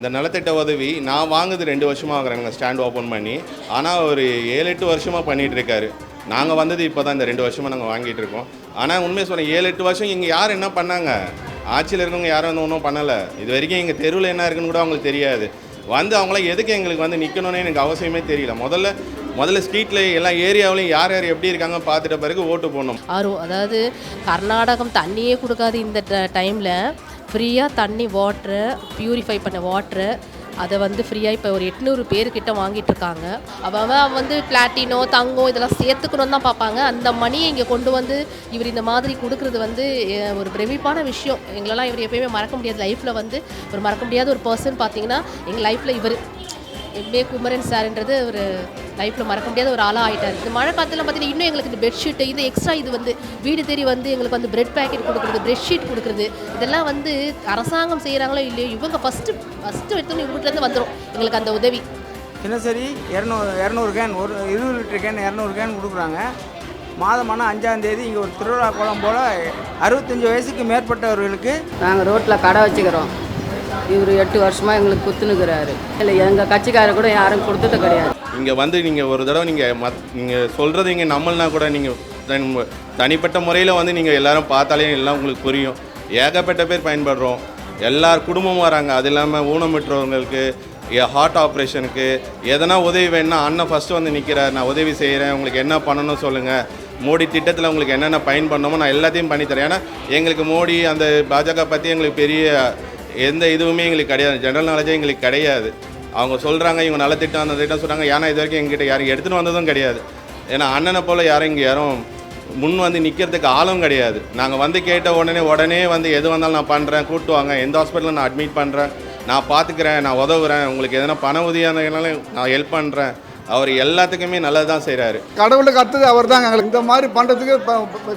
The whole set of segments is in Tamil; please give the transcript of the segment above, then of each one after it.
இந்த நலத்திட்ட உதவி நான் வாங்குது ரெண்டு வருஷமாக வாங்குறேங்க ஸ்டாண்ட் ஓப்பன் பண்ணி. ஆனால் ஒரு ஏழு எட்டு வருஷமாக பண்ணிகிட்டு இருக்காரு நாங்கள் வந்தது இப்போ தான் இந்த ரெண்டு வருஷமாக நாங்கள் வாங்கிட்டு இருக்கோம் ஆனால் உண்மையை சொல்கிறேன் ஏழு எட்டு வருஷம் இங்கே யார் என்ன பண்ணாங்க? ஆட்சியில் இருக்கவங்க யாரும் வந்து ஒன்றும் பண்ணலை. இது வரைக்கும் எங்கள் தெருவில் என்ன இருக்குன்னு கூட அவங்களுக்கு தெரியாது. வந்து அவங்களாம் எதுக்கு எங்களுக்கு வந்து நிற்கணும்னு எனக்கு அவசியமே தெரியல. முதல்ல முதல்ல ஸ்ட்ரீட்டில் எல்லா ஏரியாவிலையும் யார் யார் எப்படி இருக்காங்க பார்த்துட்ட பிறகு ஓட்டு போடணும். ஆர்வம் அதாவது கர்நாடகம் தண்ணியே கொடுக்காது இந்த டைமில் ஃப்ரீயாக தண்ணி வாட்ரு ப்யூரிஃபை பண்ண வாட்ரு அதை வந்து ஃப்ரீயாக இப்போ ஒரு எட்நூறு பேர்கிட்ட வாங்கிட்டு இருக்காங்க. அவன் வந்து பிளாட்டினோ தங்கம் இதெல்லாம் சேர்த்துக்கணும்னு தான் பார்ப்பாங்க அந்த மணியை இங்கே கொண்டு வந்து இவர் இந்த மாதிரி கொடுக்குறது வந்து ஒரு பிரமிப்பான விஷயம். எங்களெல்லாம் இவர் எப்பயுமே மறக்க முடியாது. லைஃப்பில் வந்து ஒரு மறக்க முடியாத ஒரு பர்சன் பார்த்தீங்கன்னா எங்கள் லைஃப்பில் இவர். எம்ஏ குமரன் சார்ன்றது ஒரு லைஃப்பில் மறக்க முடியாத ஒரு ஆளாக ஆகிட்டார் இந்த மழை காலத்தில் பார்த்தீங்கன்னா இன்னும் எங்களுக்கு இந்த பெட்ஷீட்டு இது எக்ஸ்ட்ரா இது வந்து வீடு தேடி வந்து எங்களுக்கு வந்து பிரெட் பேக்கெட் கொடுக்குறது பெட்ஷீட் கொடுக்குறது இதெல்லாம் வந்து அரசாங்கம் செய்கிறாங்களோ இல்லையோ இவங்க ஃபஸ்ட்டு ஃபஸ்ட்டு எடுத்தோன்னு இவங்ககிட்டருந்து வந்துடும் எங்களுக்கு அந்த உதவி. தினசரி இரநூறு இரநூறு கேன் ஒரு இருபது லிட்டர் கேன் இரநூறு கேன் கொடுக்குறாங்க. மாதமான அஞ்சாம் தேதி இங்கே ஒரு திருவிழா கோலம் போல் அறுபத்தஞ்சி வயசுக்கு மேற்பட்டவர்களுக்கு நாங்கள் ரோட்டில் கடை வச்சுக்கிறோம். இவர் எட்டு வருஷமாக எங்களுக்கு குத்துனுக்கிறாரு. இல்லை எங்கள் கட்சிக்காரர் கூட யாரும் கொடுத்தது கிடையாது. இங்கே வந்து நீங்கள் ஒரு தடவை நீங்கள் மத் நீங்கள் சொல்கிறது இங்கே நம்மள்னா கூட நீங்கள் தனிப்பட்ட முறையில் வந்து நீங்கள் எல்லாரும் பார்த்தாலே எல்லாம் உங்களுக்கு புரியும். ஏகப்பட்ட பேர் பயன்படுறோம். எல்லார் குடும்பமும் வராங்க. அது இல்லாமல் ஊனமுற்றவங்களுக்கு ஹார்ட் ஆப்ரேஷனுக்கு எதனா உதவி வேணும்னா அண்ணன் ஃபஸ்ட்டு வந்து நிற்கிறார் நான் உதவி செய்கிறேன் உங்களுக்கு என்ன பண்ணணும் சொல்லுங்கள் மோடி திட்டத்தில் உங்களுக்கு என்னென்ன பயன் பண்ணணுமோ நான் எல்லாத்தையும் பண்ணித்தரேன். ஏன்னா எங்களுக்கு மோடி அந்த பாஜக பற்றி எங்களுக்கு பெரிய எந்த இதுவுமே எங்களுக்கு கிடையாது. ஜென்ரல் நாலேஜே எங்களுக்கு கிடையாது. அவங்க சொல்கிறாங்க இவங்க நல்ல திட்டம் அந்த திட்டம் சொல்கிறாங்க ஏன்னா இது வரைக்கும் எங்ககிட்ட யாரும் எடுத்துகிட்டு வந்ததும் கிடையாது. ஏன்னா அண்ணனை போல் யாரும் இங்கே யாரும் முன் வந்து நிற்கிறதுக்கு ஆளும் கிடையாது. நாங்கள் வந்து கேட்ட உடனே உடனே வந்து எது வந்தாலும் நான் பண்ணுறேன் கூட்டுவாங்க எந்த ஹாஸ்பிட்டலில் நான் அட்மிட் பண்ணுறேன் நான் பார்த்துக்கிறேன் நான் உதவுறேன். உங்களுக்கு எதனா பண உதவியானாலும் நான் ஹெல்ப் பண்ணுறேன் அவர் எல்லாத்துக்குமே நல்லது தான் செய்கிறாரு கடவுளுக்கு அடுத்தது அவர் தாங்க எங்களுக்கு. இந்த மாதிரி பண்ணுறதுக்கு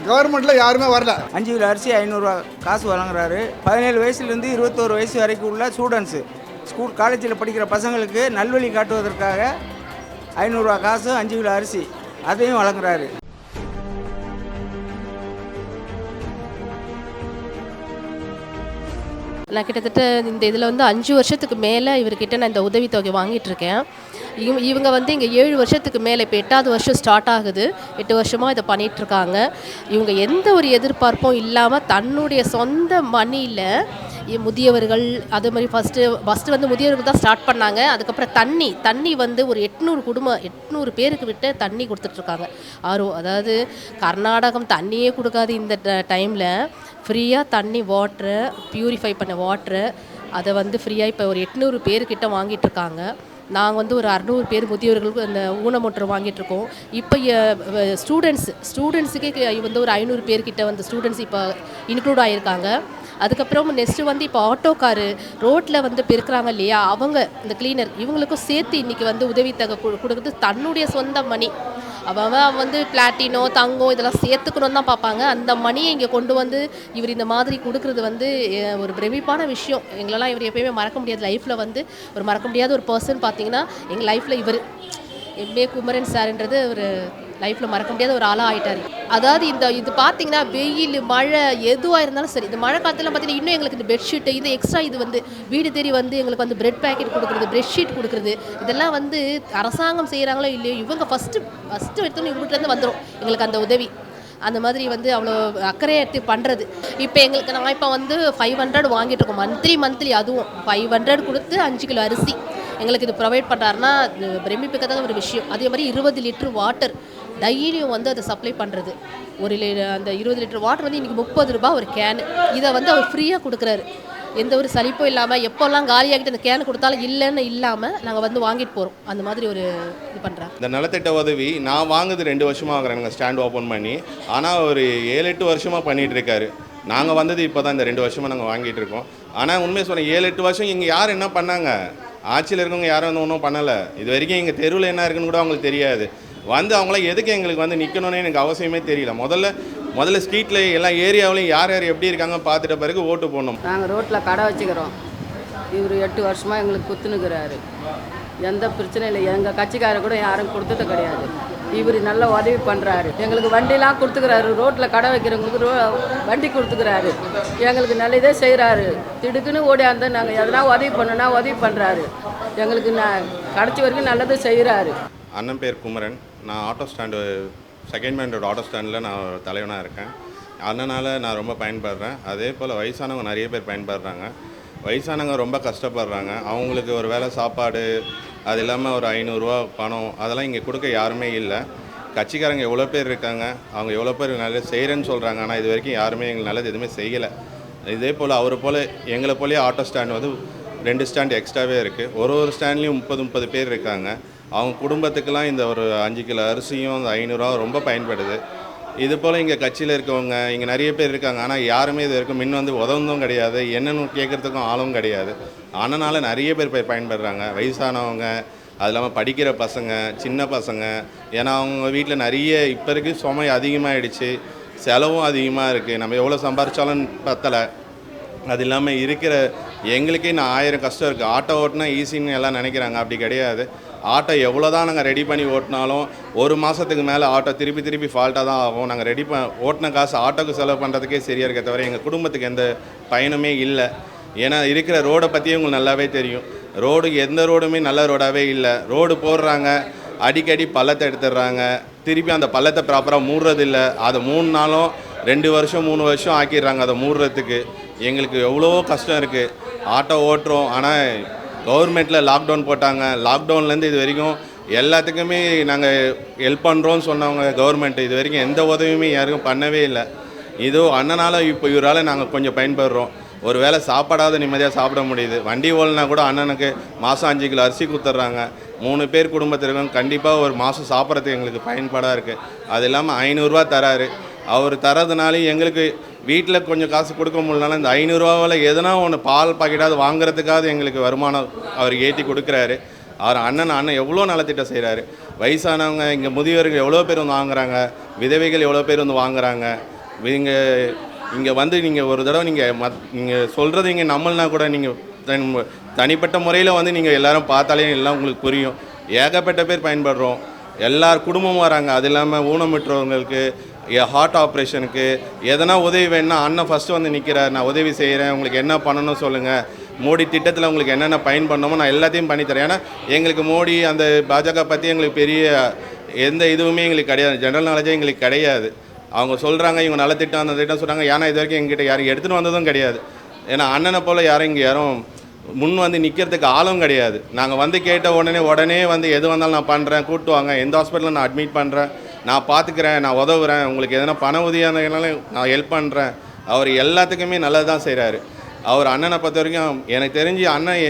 கவர்மெண்ட்டில் யாருமே வரல. அஞ்சு கிலோ அரிசி ஐநூறுரூவா காசு வழங்குறாரு. பதினேழு வயசுலேருந்து இருபத்தோரு வயசு வரைக்கும் உள்ள ஸ்டூடெண்ட்ஸு ஸ்கூல் காலேஜில் படிக்கிற பசங்களுக்கு நல்வழி காட்டுவதற்காக ஐநூறுரூவா காசு அஞ்சு கிலோ அரிசி அதையும் வழங்குறாரு. நான் கிட்டத்தட்ட இந்த இதில் வந்து அஞ்சு வருஷத்துக்கு மேலே இவர்கிட்ட நான் இந்த உதவித்தொகை வாங்கிட்டு இருக்கேன். இவங்க இவங்க வந்து இங்கே ஏழு வருஷத்துக்கு மேலே இப்போ எட்டாவது வருஷம் ஸ்டார்ட் ஆகுது. எட்டு வருஷமாக இதை பண்ணிகிட்ருக்காங்க இருக்காங்க இவங்க எந்த ஒரு எதிர்பார்ப்பும் இல்லாமல் தன்னுடைய சொந்த மணியில் முதியவர்கள் அதே மாதிரி ஃபஸ்ட்டு ஃபஸ்ட்டு வந்து முதியவர்கள் தான் ஸ்டார்ட் பண்ணாங்க. அதுக்கப்புறம் தண்ணி தண்ணி வந்து ஒரு எட்நூறு குடும்பம் எட்நூறு பேருக்கு விட்டு தண்ணி கொடுத்துட்ருக்காங்க ஆர்வம் அதாவது கர்நாடகம் தண்ணியே கொடுக்காது இந்த டைமில் ஃப்ரீயாக தண்ணி வாட்ரு ப்யூரிஃபை பண்ண வாட்ரு அதை வந்து ஃப்ரீயாக இப்போ ஒரு எட்நூறு பேர்கிட்ட வாங்கிட்டு இருக்காங்க நாங்கள் வந்து ஒரு அறநூறு பேர் முதியவர்களுக்கு அந்த ஊனமுற்று வாங்கிட்டுருக்கோம். இப்போ ஸ்டூடெண்ட்ஸ் ஸ்டூடெண்ட்ஸுக்கே வந்து ஒரு ஐநூறு பேர்கிட்ட வந்து ஸ்டூடெண்ட்ஸ் இப்போ இன்க்ளூட் ஆகியிருக்காங்க அதுக்கப்புறம் நெக்ஸ்ட்டு வந்து இப்போ ஆட்டோக்காரு ரோட்டில் வந்து பெருக்கிறாங்க இல்லையா? அவங்க இந்த கிளீனர் இவங்களுக்கும் சேர்த்து இன்றைக்கி வந்து உதவித்தொகை கொடுக்குறது தன்னுடைய சொந்த மணி அவன் வந்து பிளாட்டினோ தங்கம் இதெல்லாம் சேர்த்துக்கணும்னு தான் பார்ப்பாங்க. அந்த மணியை இங்கே கொண்டு வந்து இவர் இந்த மாதிரி கொடுக்குறது வந்து ஒரு பிரமிப்பான விஷயம். எங்களெல்லாம் இவர் எப்பயுமே மறக்க முடியாது. லைஃப்பில் வந்து ஒரு மறக்க முடியாத ஒரு பர்சன் பார்த்தீங்கன்னா எங்கள் லைஃப்பில் இவர். எம்ஏ குமரன் சார்ன்றது ஒரு லைஃப்பில் மறக்க முடியாத ஒரு ஆளாக ஆகிட்டார் அதாவது இந்த இது பார்த்தீங்கன்னா வெயில் மழை எதுவாக இருந்தாலும் சரி இந்த மழை காலத்தில் பார்த்தீங்கன்னா இன்னும் எங்களுக்கு இந்த பெட்ஷீட்டு இது எக்ஸ்ட்ரா இது வந்து வீடு தேடி வந்து எங்களுக்கு வந்து பிரெட் பேக்கெட் கொடுக்குறது பெட்ஷீட் கொடுக்குறது இதெல்லாம் வந்து அரசாங்கம் செய்கிறாங்களோ இல்லையோ இவங்க ஃபஸ்ட்டு ஃபஸ்ட்டு எடுத்தோன்னு இவங்ககிட்டருந்து வந்துடும் எங்களுக்கு அந்த உதவி. அந்த மாதிரி வந்து அவ்வளோ அக்கறையை எடுத்து பண்ணுறது இப்போ எங்களுக்கு நான் இப்போ வந்து ஃபைவ் ஹண்ட்ரட் வாங்கிட்டு இருக்கோம். மந்த்லி மந்த்லி அதுவும். ஃபைவ் ஹண்ட்ரட் கொடுத்து அஞ்சு கிலோ அரிசி. எங்களுக்கு இது ப்ரொவைட் பண்ணுறாருன்னா பிரமிப்பிக்கத்தக்க ஒரு விஷயம். அதே மாதிரி இருபது லிட்ரு வாட்டர் தைரியம் வந்து அதை சப்ளை பண்ணுறது ஒரு அந்த இருபது லிட்டர் வாட்டர் வந்து இன்றைக்கி முப்பது ரூபாய் ஒரு கேனு இதை வந்து அவர் ஃப்ரீயாக கொடுக்குறாரு. எந்த ஒரு சலிப்பும் இல்லாமல் எப்போல்லாம் காலியாகிட்டு அந்த கேன் கொடுத்தாலும் இல்லைன்னு இல்லாமல் நாங்கள் வந்து வாங்கிட்டு போகிறோம் அந்த மாதிரி ஒரு இது பண்ணுறாங்க இந்த நலத்திட்ட உதவி நான் வாங்குது ரெண்டு வருஷமாக ஆகுறேங்க ஸ்டாண்ட் ஓப்பன் பண்ணி. ஆனால் ஒரு ஏழு எட்டு வருஷமாக பண்ணிகிட்டு இருக்காரு. நாங்கள் வந்தது இப்போ தான் இந்த ரெண்டு வருஷமாக நாங்கள் வாங்கிட்டு இருக்கோம். ஆனால் உண்மையை சொன்னேன் ஏழு எட்டு வருஷம் இங்கே யார் என்ன பண்ணாங்க? ஆட்சியில் இருக்கவங்க யாரும் வந்து ஒன்றும் பண்ணலை. இது வரைக்கும் எங்கள் தெருவில் என்ன இருக்குன்னு கூட அவங்களுக்கு தெரியாது. வந்து அவங்களாம் எதுக்கு எங்களுக்கு வந்து நிற்கணும்னு எனக்கு அவசியமே தெரியல. முதல்ல முதல்ல ஸ்ட்ரீட்டில் எல்லா ஏரியாவிலையும் யார் யார் எப்படி இருக்காங்க பார்த்துட்ட பிறகு ஓட்டு போடணும். நாங்கள் ரோட்டில் கடை வச்சுக்கிறோம். இவர் எட்டு வருஷமாக எங்களுக்கு குத்துனுக்கிறாரு. எந்த பிரச்சனையும் இல்லை. எங்கள் கட்சிக்காரர் கூட யாரும் கொடுத்தது கிடையாது. இவர் நல்ல உதவி பண்ணுறாரு எங்களுக்கு வண்டிலாம் கொடுத்துக்கிறாரு. ரோட்டில் கடை வைக்கிறவங்களுக்கு ரோ வண்டி கொடுத்துக்கிறாரு. எங்களுக்கு நல்லதே செய்கிறாரு திடுக்குன்னு ஓடியாந்து நாங்கள் எதனா உதவி பண்ணோன்னா உதவி பண்ணுறாரு எங்களுக்கு நான் கடைசி வரைக்கும் நல்லது செய்கிறாரு அண்ணன் பேர் குமரன். நான் auto stand second man auto ஸ்டாண்டில் நான் தலைவனாக இருக்கேன். அதனால் நான் ரொம்ப பயன்படுறேன். அதே போல் வயசானவங்க நிறைய பேர் பயன்படுறாங்க. வயசானவங்க ரொம்ப கஷ்டப்படுறாங்க. அவங்களுக்கு ஒரு வேளை சாப்பாடு அது இல்லாமல் ஒரு ஐநூறுரூவா பணம் அதெல்லாம் இங்கே கொடுக்க யாருமே இல்லை. கட்சிக்காரங்க எவ்வளோ பேர் இருக்காங்க? அவங்க எவ்வளோ பேர் நல்லது செய்கிறேன்னு சொல்கிறாங்க ஆனால் இது வரைக்கும் யாருமே எங்களுக்கு நல்லது எதுவுமே செய்யலை. இதே போல் அவரை போல் எங்களை போலயே ஆட்டோ ஸ்டாண்ட் வந்து ரெண்டு ஸ்டாண்ட் எக்ஸ்ட்ராவே இருக்குது ஒரு ஒரு ஸ்டாண்ட்லேயும் முப்பது முப்பது பேர் இருக்காங்க. அவங்க குடும்பத்துக்கெல்லாம் இந்த ஒரு அஞ்சு கிலோ அரிசியும் அந்த ஐநூறுரூவா ரொம்ப பயன்படுது. இது போல் இங்கே கட்சியில் இருக்கவங்க இங்கே நிறைய பேர் இருக்காங்க. ஆனால் யாருமே இது வரைக்கும் மின் வந்து உதவுந்தும் கிடையாது என்னென்னு கேட்குறதுக்கும் ஆளும் கிடையாது. ஆனால் நிறைய பேர் போய் பயன்படுறாங்க. வயசானவங்க அது இல்லாமல் படிக்கிற பசங்க சின்ன பசங்க. ஏன்னா அவங்க வீட்டில் நிறைய இப்போ இருக்கு சுமை அதிகமாகிடுச்சு செலவும் அதிகமாக இருக்குது நம்ம எவ்வளோ சம்பாரித்தாலும் பத்தலை. அது இல்லாமல் இருக்கிற எங்களுக்கே நான் ஆயிரம் கஷ்டம் இருக்குது ஆட்டோ ஓட்டினா ஈஸின்னு எல்லாம் நினைக்கிறாங்க. அப்படி கிடையாது. ஆட்டோ எவ்வளோ தான் நாங்கள் ரெடி பண்ணி ஓட்டினாலும் ஒரு மாதத்துக்கு மேலே ஆட்டோ திருப்பி திருப்பி ஃபால்ட்டாக தான் ஆகும். நாங்கள் ரெடி ப ஓட்டின காசு ஆட்டோக்கு செலவு பண்ணுறதுக்கே சரியாக இருக்க தவிர எங்கள் குடும்பத்துக்கு எந்த பயனுமே இல்லை. ஏன்னா இருக்கிற ரோடை பற்றியும் உங்களுக்கு நல்லாவே தெரியும். ரோடு எந்த ரோடுமே நல்ல ரோடாகவே இல்லை. ரோடு போடுறாங்க அடிக்கடி பள்ளத்தை எடுத்துடுறாங்க. திருப்பி அந்த பள்ளத்தை ப்ராப்பராக மூடுறதில்ல. அதை மூணு நாளும் ரெண்டு வருஷம் மூணு வருஷம் ஆக்கிடுறாங்க அதை மூடுறதுக்கு. எங்களுக்கு எவ்வளோ கஷ்டம் இருக்குது ஆட்டோ ஓட்டுறோம். ஆனால் கவர்மெண்ட்டில் லாக்டவுன் போட்டாங்க. லாக்டவுன்லேருந்து இது வரைக்கும் எல்லாத்துக்குமே நாங்கள் ஹெல்ப் பண்ணுறோன்னு சொன்னவங்க கவர்மெண்ட் இது வரைக்கும் எந்த உதவியுமே யாருக்கும் பண்ணவே இல்லை. இதோ அண்ணனால் இப்போ இவரால் நாங்கள் கொஞ்சம் பயன்படுறோம். ஒரு வேளை சாப்பாடாவது நிம்மதியாக சாப்பிட முடியுது. வண்டி ஓடனா கூட அண்ணனுக்கு மாதம் அஞ்சு கிலோ அரிசி கொடுத்துட்றாங்க மூணு பேர் குடும்பத்திற்கும் கண்டிப்பாக ஒரு மாதம் சாப்பிட்றதுக்கு எங்களுக்கு பயன்பாடாக இருக்குது அது இல்லாமல் ஐநூறுரூவா தராரு. அவர் தரதுனாலே எங்களுக்கு வீட்டில் கொஞ்சம் காசு கொடுக்க முடியலனால இந்த ஐநூறுரூவாவில் எதனா ஒன்று பால் பாக்கெட்டாவது வாங்குறதுக்காவது எங்களுக்கு வருமானம் அவர் ஏற்றி கொடுக்குறாரு. அவர் அண்ணன் அண்ணன் எவ்வளோ நலத்திட்டம் செய்கிறாரு வயசானவங்க இங்கே முதியவர்கள் எவ்வளோ பேர் வந்து வாங்குறாங்க விதவைகள் எவ்வளோ பேர் வந்து வாங்குறாங்க. இங்கே இங்கே வந்து நீங்கள் ஒரு தடவை நீங்கள் மத் நீங்கள் சொல்கிறது இங்கே நம்மள்னா கூட நீங்கள் தன் தனிப்பட்ட முறையில் வந்து நீங்கள் எல்லோரும் பார்த்தாலே எல்லாம் உங்களுக்கு புரியும். ஏகப்பட்ட பேர் பயன்படுறோம். எல்லார் குடும்பமும் வராங்க. அது இல்லாமல் ஊனமுற்றவங்களுக்கு ஹார்ட் ஆப்ரேஷனுக்கு எதனா உதவி வேணும்னா அண்ணன் ஃபஸ்ட்டு வந்து நிற்கிறார் நான் உதவி செய்கிறேன் உங்களுக்கு என்ன பண்ணணும் சொல்லுங்கள் மோடி திட்டத்தில் உங்களுக்கு என்னென்ன பயன் பண்ணணுமோ நான் எல்லாத்தையும் பண்ணித்தரேன் ஏன்னா எங்களுக்கு மோடி அந்த பாஜக பற்றி எங்களுக்கு பெரிய எந்த இதுவுமே எங்களுக்கு கிடையாது. ஜென்ரல் நாலேஜே எங்களுக்கு கிடையாது. அவங்க சொல்கிறாங்க இவங்க நல்ல திட்டம் அந்த திட்டம் சொல்கிறாங்க ஏன்னா இது வரைக்கும் எங்கிட்ட யாரும் எடுத்துகிட்டு வந்ததும் கிடையாது. ஏன்னா அண்ணனை போல் யாரும் இங்கே யாரும் முன் வந்து நிற்கிறதுக்கு ஆளும் கிடையாது. நாங்கள் வந்து கேட்ட உடனே உடனே வந்து எது வந்தாலும் நான் பண்ணுறேன் கூப்பிட்டு வாங்க. எந்த ஹாஸ்பிட்டலில் நான் அட்மிட் பண்ணுறேன் நான் பார்த்துக்கிறேன் நான் உதவுறேன் உங்களுக்கு எதனா பண உதவியாக இருந்தாலும் நான் ஹெல்ப் பண்ணுறேன் அவர் எல்லாத்துக்குமே நல்லது தான் செய்கிறாரு அவர் அண்ணனை பொறுத்த வரைக்கும் எனக்கு தெரிஞ்சு அண்ணன்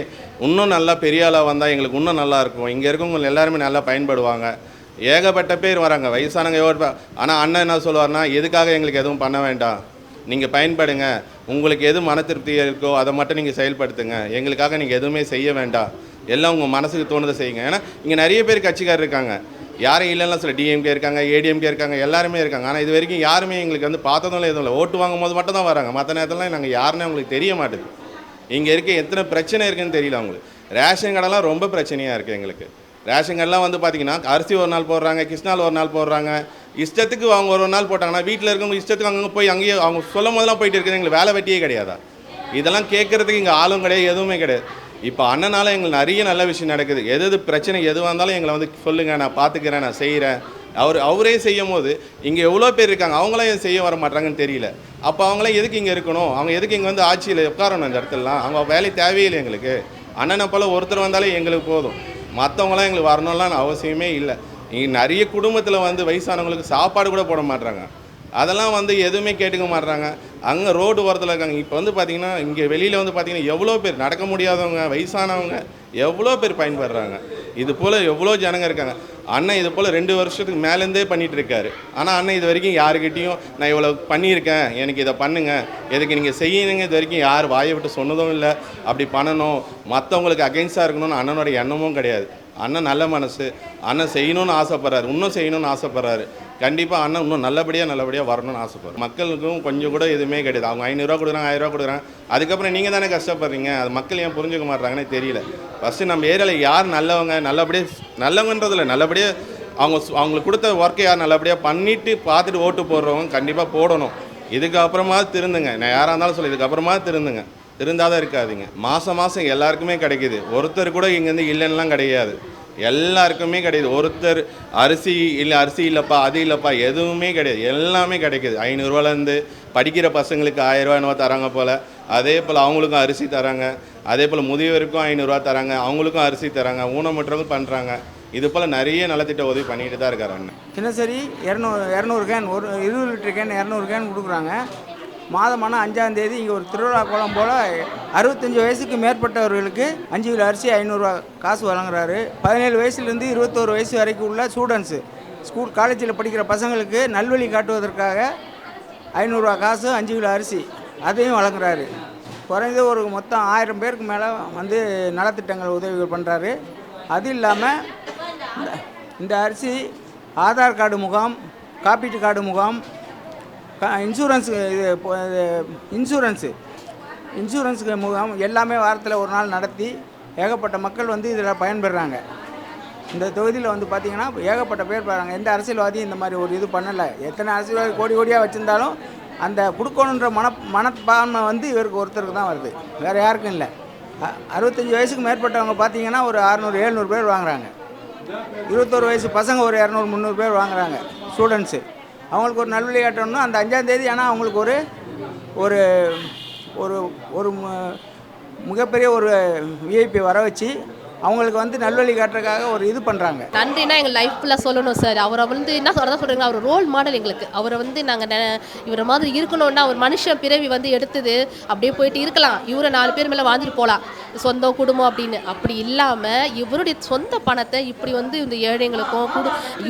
இன்னும் நல்லா பெரிய ஆளாக வந்தால் எங்களுக்கு இன்னும் நல்லாயிருக்கும் இங்கே இருக்கவங்க எல்லாருமே நல்லா பயன்படுவாங்க. ஏகப்பட்ட பேர் வராங்க. வயசானவங்க எவ்வளோ ஆனால் அண்ணன் என்ன சொல்லுவார்னா எதுக்காக எங்களுக்கு எதுவும் பண்ண வேண்டாம். நீங்கள் பயன்படுங்க. உங்களுக்கு எது மன திருப்தி இருக்கோ அதை மட்டும் நீங்கள் செயல்படுத்துங்க. எங்களுக்காக நீங்கள் எதுவுமே செய்ய வேண்டாம். எல்லாம் உங்கள் மனசுக்கு தோணுதை செய்யுங்க. ஏன்னா இங்கே நிறைய பேர் கட்சிக்காரர் இருக்காங்க. யாரும் இல்லைன்னா சொல்ல டிஎம்கே இருக்காங்க ஏடிஎம்கே இருக்காங்க எல்லாருமே இருக்காங்க. ஆனால் இது வரைக்கும் யாருமே எங்களுக்கு வந்து பார்த்ததும் இல்லை எதுவும் இல்லை. ஓட்டு வாங்கும் போது மட்டும் தான் வராங்க. மற்ற நேரத்தில் நாங்கள் யாருன்னு அவங்களுக்கு தெரிய மாட்டுது. இங்கே இருக்க எத்தனை பிரச்சனை இருக்குன்னு தெரியல அவங்களுக்கு. ரேஷன் கடைலாம் ரொம்ப பிரச்சனையாக இருக்குது எங்களுக்கு. ரேஷன் கடைலாம் வந்து பார்த்தீங்கன்னா அரிசி ஒரு நாள் போடுறாங்க கிருஷ்ணால் ஒரு நாள் போடுறாங்க. இஷ்டத்துக்கு அவங்க ஒரு ஒரு நாள் போட்டாங்கன்னா வீட்டில் இருக்கவங்க இஷ்டத்துக்கு அங்கங்கே போய் அங்கேயே அவங்க சொல்லும் போதெல்லாம் போயிட்டு இருக்குது. எங்களுக்கு வேலை வெட்டியே கிடையாதா? இதெல்லாம் கேட்குறதுக்கு இங்கே ஆளும் கிடையாது எதுவுமே கிடையாது. இப்போ அண்ணனால் எங்களுக்கு நிறைய நல்ல விஷயம் நடக்குது. எது எது பிரச்சனை எதுவாக இருந்தாலும் எங்களை வந்து சொல்லுங்கள் நான் பார்த்துக்கிறேன் நான் செய்கிறேன் அவர் அவரே செய்யும் போது இங்கே எவ்வளோ பேர் இருக்காங்க அவங்களாம் செய்ய வர மாட்டாங்கன்னு தெரியல. அப்போ அவங்களாம் எதுக்கு இங்கே இருக்கணும்? அவங்க எதுக்கு இங்கே வந்து ஆட்சியில் உட்காரணும் இந்த இடத்துலலாம்? அவங்க வேலை தேவையில்லை எங்களுக்கு. அண்ணனை போல் ஒருத்தர் வந்தாலே எங்களுக்கு போதும். மற்றவங்களாம் எங்களுக்கு வரணும்லாம் அவசியமே இல்லை. இங்கே நிறைய குடும்பத்தில் வந்து வயசானவங்களுக்கு சாப்பாடு கூட போட மாட்டுறாங்க அதெல்லாம் வந்து எதுவுமே கேட்டுக்க மாட்றாங்க. அங்கே ரோடு ஓரத்தில் இருக்காங்க. இப்போ வந்து பார்த்திங்கன்னா இங்கே வெளியில் வந்து பார்த்தீங்கன்னா எவ்வளோ பேர் நடக்க முடியாதவங்க வயசானவங்க எவ்வளோ பேர் பயன்படுறாங்க. இது போல் எவ்வளோ ஜனங்க இருக்காங்க. அண்ணன் இது போல் ரெண்டு வருஷத்துக்கு மேலேருந்தே பண்ணிகிட்ருக்காரு ஆனால் அண்ணன் இது வரைக்கும் யாருக்கிட்டேயும் நான் இவ்வளோ பண்ணியிருக்கேன். எனக்கு இதை பண்ணுங்கள் எதுக்கு நீங்கள் செய்யணுங்க இது வரைக்கும்? யார் வாயை விட்டு சொன்னதும் இல்லை. அப்படி பண்ணணும். மற்றவங்களுக்கு அகெயின்ஸ்டாக இருக்கணும்னு அண்ணனோட எண்ணமும் கிடையாது. அண்ணன் நல்ல மனசு. அண்ணன் செய்யணும்னு ஆசைப்பட்றாரு. இன்னும் செய்யணும்னு ஆசைப்பட்றாரு. கண்டிப்பாக அண்ணன் இன்னும் நல்லபடியாக நல்லபடியாக வரணும்னு ஆசைப்படுறேன். மக்களுக்கும் கொஞ்சம் கூட எதுவுமே கிடையாது. அவங்க ஐநூறுரூவா கொடுக்குறாங்க ஆயிரரூவா கொடுக்குறாங்க. அதுக்கப்புறம் நீங்கள் தானே கஷ்டப்படுறீங்க? அது மக்கள் ஏன் புரிஞ்சுக்க மாட்டாங்கன்னே தெரியல. ஃபஸ்ட்டு நம்ம ஏரியாவில் யார் நல்லவங்க? நல்லபடியாக நல்லவங்கன்றதில்ல. நல்லபடியாக அவங்க அவங்களுக்கு கொடுத்த ஒர்க்கை யார் நல்லபடியாக பண்ணிவிட்டு பார்த்துட்டு ஓட்டு போடுறவங்க கண்டிப்பாக போடணும். இதுக்கப்புறமா திருந்துங்க. நான் யாராக இருந்தாலும் சொல்லி இதுக்கப்புறமா திருந்துங்க. இருந்தால் தான் இருக்காதிங்க. மாதம் மாதம் எல்லாருக்குமே கிடைக்கிது. ஒருத்தர் கூட இங்கேருந்து இல்லைன்னெலாம் கிடையாது. எல்லாருக்குமே கிடையாது ஒருத்தர் அரிசி இல்லை அரிசி இல்லைப்பா அது இல்லைப்பா எதுவுமே கிடையாது. எல்லாமே கிடைக்குது. ஐநூறுரூவாலேருந்து படிக்கிற பசங்களுக்கு ஆயிரரூவா என்னவோ தராங்க போல். அதே போல் அவங்களுக்கும் அரிசி தராங்க. அதே போல் முதியவருக்கும் ஐநூறுரூவா தராங்க. அவங்களுக்கும் அரிசி தராங்க. ஊனமுற்றவங்க பண்ணுறாங்க இது போல் நிறைய நலத்திட்ட உதவி பண்ணிட்டு தான் இருக்காரு அண்ணன். தினசரி இரநூறு இரநூறு கேன் ஒரு இருபது லிட்டர் கேன் இரநூறு கேன் கொடுக்குறாங்க. மாதமான அஞ்சாம் தேதி இங்கே ஒரு திருவிழா கோலம் போல் அறுபத்தஞ்சு வயசுக்கு மேற்பட்டவர்களுக்கு அஞ்சு கிலோ அரிசி ஐநூறுரூவா காசு வழங்குறாரு. பதினேழு வயசுலேருந்து இருபத்தோரு வயசு வரைக்கும் உள்ள ஸ்டூடெண்ட்ஸு ஸ்கூல் காலேஜில் படிக்கிற பசங்களுக்கு நல்வழி காட்டுவதற்காக ஐநூறுரூவா காசு அஞ்சு கிலோ அரிசி அதையும் வழங்குறாரு. குறைந்தது ஒரு மொத்தம் ஆயிரம் பேருக்கு மேலே வந்து நலத்திட்டங்கள் உதவிகள் பண்ணுறாரு அது இல்லாமல் இந்த- அரிசி ஆதார் கார்டு முகாம் காப்பீட்டு கார்டு முகாம் இன்சூரன்ஸு இது இப்போ இன்சூரன்ஸு இன்சூரன்ஸுக்கு முகாம் எல்லாமே வாரத்தில் ஒரு நாள் நடத்தி ஏகப்பட்ட மக்கள் வந்து இதில் பயன்பெறாங்க. இந்த தொகுதியில் வந்து பார்த்திங்கன்னா ஏகப்பட்ட பேர் பாருங்க எந்த அரசியல்வாதியும் இந்த மாதிரி ஒரு இது பண்ணலை. எத்தனை அரசியல்வாதி கோடி கோடியாக வச்சுருந்தாலும் அந்த கொடுக்கணுன்ற மன மனப்பான்மை வந்து இவருக்கு ஒருத்தருக்கு தான் வருது. வேறு யாருக்கும் இல்லை. அறுபத்தஞ்சி அறுபத்தஞ்சு வயசுக்கு மேற்பட்டவங்க பார்த்தீங்கன்னா ஒரு அறநூறு எழுநூறு பேர் வாங்குறாங்க. இருபத்தோரு வயசு பசங்க ஒரு இரநூறு முந்நூறு பேர் வாங்குறாங்க. ஸ்டூடெண்ட்ஸு அவங்களுக்கு ஒரு நல்வழி அந்த அஞ்சாந்தேதி ஆனால் அவங்களுக்கு ஒரு ஒரு ஒரு ஒரு மு- மிகப்பெரிய ஒரு விஐபி வர வச்சு அவங்களுக்கு வந்து நல்வழி காட்டுறதுக்காக ஒரு இது பண்ணுறாங்க நன்றினா எங்கள் லைஃப்பில் சொல்லணும் சார் அவரை வந்து என்ன சொல்கிறதா சொல்கிறீங்க அவர் ரோல் மாடல் எங்களுக்கு. அவரை வந்து நாங்கள் இவரை மாதிரி இருக்கணும்னா ஒரு மனுஷன் பிறவி வந்து எடுத்தது அப்படியே போயிட்டு இருக்கலாம். இவரை நாலு பேர் மேலே வாழ்ந்துட்டு போகலாம் சொந்த குடும்பம் அப்படின்னு. அப்படி இல்லாமல் இவருடைய சொந்த பணத்தை இப்படி வந்து இந்த ஏழைங்களுக்கும் குடு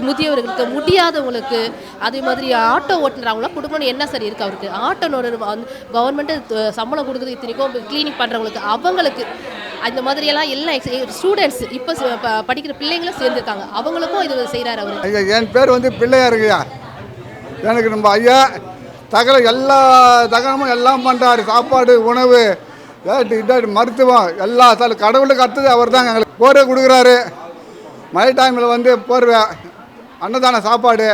முதியவர்களுக்கு முடியாதவங்களுக்கு அதே மாதிரி ஆட்டோ ஓட்டுறவங்களாம் கொடுக்கணும்னு என்ன சார் இருக்குது அவருக்கு? ஆட்டோ கவர்மெண்ட்டு சம்பளம் கொடுக்குறது இத்தனைக்கும் கிளீனிக் பண்ணுறவங்களுக்கு அவங்களுக்கு அந்த மாதிரியெல்லாம் எல்லாம் ஸ்டூடெண்ட்ஸ் இப்போ படிக்கிற பிள்ளைங்களும் சேர்ந்துருக்காங்க. அவங்களுக்கும் இது செய்கிறாரு அவர். ஐயா என் பேர் வந்து பிள்ளையாருங்கய்யா எனக்கு நம்ம ஐயா தகவ எல்லா தகவலும் எல்லாம் பண்ணுறாரு சாப்பாடு உணவு மருத்துவம் எல்லா தல கடவுளுக்கு அடுத்தது அவர் தாங்க எங்களுக்கு. போர்வை கொடுக்குறாரு. மழை டைமில் வந்து போர்வை அன்னதான சாப்பாடு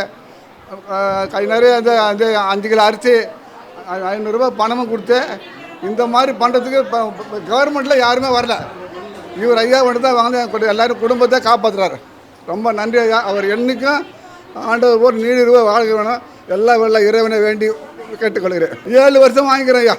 கை நிறைய அந்த அந்த அஞ்சு கிலோ அரிசி ஐநூறுரூபா பணமும் கொடுத்து இந்த மாதிரி பண்ணுறதுக்கு இப்போ கவர்மெண்ட்டில் யாருமே வரல. இவர் ஐயா மட்டும் தான் வாங்க எல்லாரும் குடும்பத்தை காப்பாற்றுறாரு ரொம்ப நன்றி ஐயா. அவர் என்றைக்கும் ஆண்டவர் போல் நீடி ரூபா வேணும். எல்லா வெள்ள இறைவனை வேண்டி கேட்டுக்கொள்கிறேன். ஏழு வருஷம் வாங்கிக்கிறேன் ஐயா.